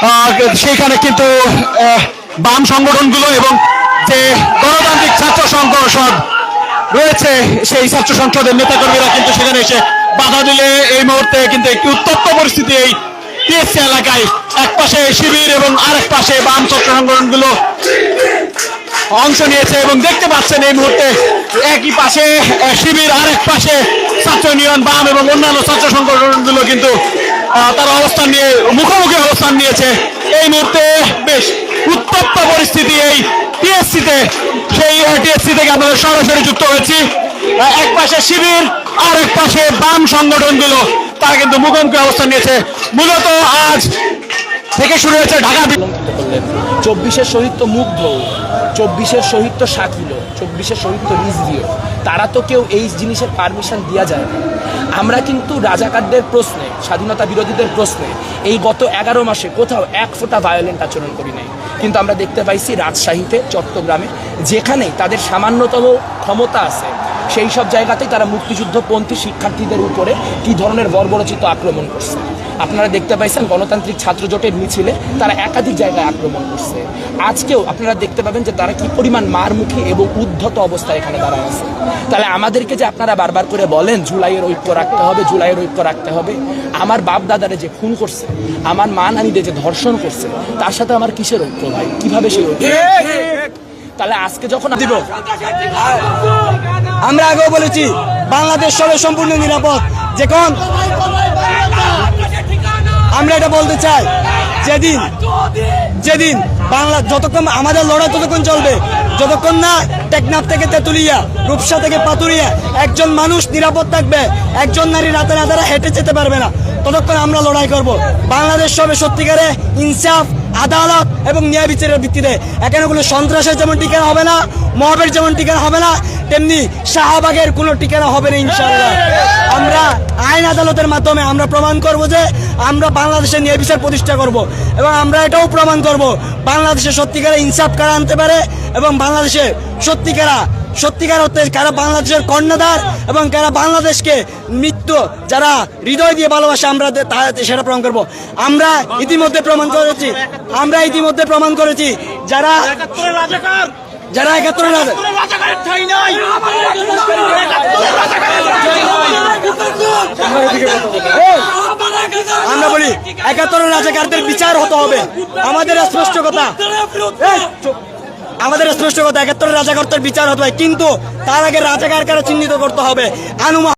আহ, সেইখানে কিন্তু বাম সংগঠনগুলো এবং যে গণতান্ত্রিক ছাত্র সংসদ রয়েছে সেই ছাত্র সংসদের নেতাকর্মীরা কিন্তু সেখানে এসে বাধা দিলে এই মুহূর্তে কিন্তু একটি উত্তপ্ত পরিস্থিতি এই টিএসসি এলাকায়। এক পাশে শিবির এবং আরেক পাশে বাম ছাত্র সংগঠনগুলো অংশ নিয়েছে এবং দেখতে পাচ্ছেন এই মুহূর্তে একই পাশে শিবির আরেক পাশে ছাত্র ইউনিয়ন বাম এবং অন্যান্য ছাত্র সংগঠনগুলো কিন্তু তারা অবস্থান নিয়ে, মুখোমুখি অবস্থান নিয়েছে। এই মুহূর্তে বেশ উত্তপ্ত পরিস্থিতি এই টিএসসিতে সেই টিএসসি থেকে আমরা সরাসরি যুক্ত হয়েছি। এক পাশে শিবির, আর এক পাশে বাম সংগঠনগুলো, তারা কিন্তু মুখোমুখি অবস্থান নিয়েছে। মূলত আজ থেকে শুরু হয়েছে ঢাকা চব্বিশের শহীদ তো মুগ্ধ। চব্বিশের শহীদ তো শাকিল, চব্বিশের শহীদ তো রিজভিও তারা তো কেউ এই জিনিসের পারমিশন দেওয়া যায় না। আমরা কিন্তু রাজাকারদের প্রশ্নে, স্বাধীনতা বিরোধীদের প্রশ্নে এই গত এগারো মাসে কোথাও এক ফোঁটা ভায়োলেন্ট আচরণ করি নাই। কিন্তু আমরা দেখতে পাইছি রাজশাহীতে, চট্টগ্রামে যেখানে তাদের সামান্যতম ক্ষমতা আছে, সেই সব জায়গাতেই তারা মুক্তিযুদ্ধপন্থী শিক্ষার্থীদের উপরে কী ধরনের বর্বরচিত আক্রমণ করছে। আপনারা দেখতে পাইছেন গণতান্ত্রিক ছাত্র জোটের মিছিলে তারা একাধিক জায়গায় আক্রমণ করছে। আজকেও আপনারা দেখতে পাবেন যে তারা কি পরিমাণ মারমুখী এবং উদ্ধত অবস্থায় এখানে দাঁড়ায় আছে। তাহলে আমাদেরকে যে আপনারা বারবার করে বলেন জুলাইয়ের ঐক্য রাখতে হবে জুলাইয়ের ঐক্য রাখতে হবে আমার বাপ দাদারে যে খুন করছে আমার মা নানিদের যে ধর্ষণ করছে তার সাথে আমার কিসের ঐক্য ভাই? কীভাবে সেই ঐক্য? তাহলে আজকে যখন দিব। আমরা আগেও বলেছি বাংলাদেশ সবে সম্পূর্ণ নিরাপদ। যে যখন আমরা এটা বলতে চাই, যেদিন যেদিন বাংলা যতক্ষণ আমাদের লড়াই ততক্ষণ চলবে, যতক্ষণ না টেকনাফ থেকে তেতুলিয়া, রূপসা থেকে পাতুরিয়া একজন মানুষ নিরাপদ থাকবে, একজন নারী রাতে রাতারা হেঁটে যেতে পারবে না, ততক্ষণ আমরা লড়াই করব। বাংলাদেশ সবে সত্যিকারে ইনসাফ, আদালত এবং ন্যায় বিচারের ভিত্তিতে। এখানে কোনো সন্ত্রাসের যেমন ঠিকানা হবে না মহাবের যেমন ঠিকানা হবে না তেমনি শাহবাগের কোনো ঠিকানা হবে না ইনশাল্লাহ আমরা আইন আদালতের মাধ্যমে আমরা প্রমাণ করব যে আমরা বাংলাদেশের ন্যায় বিচার প্রতিষ্ঠা করব এবং আমরা এটাও প্রমাণ করব বাংলাদেশে সত্যিকারে ইনসাফ কারা আনতে পারে এবং বাংলাদেশে সত্যিকারা সত্যিকার অর্থে কারা বাংলাদেশের কর্ণধার এবং কারা বাংলাদেশকে মৃত্যু যারা হৃদয় দিয়ে ভালোবাসে আমরা সেটা প্রমাণ করব। আমরা ইতিমধ্যে প্রমাণ করেছি আমরা ইতিমধ্যে প্রমাণ করেছি যারা যারা আমরা বলি, একাত্তরের রাজাকারদের বিচার হতে হবে। আমাদের স্পষ্ট কথা আমাদের স্পষ্ট কথা একাত্তর রাজাকারদের বিচার হতে হয় কিন্তু তার আগে রাজাকার কারা চিহ্নিত করতে হবে। আনুমা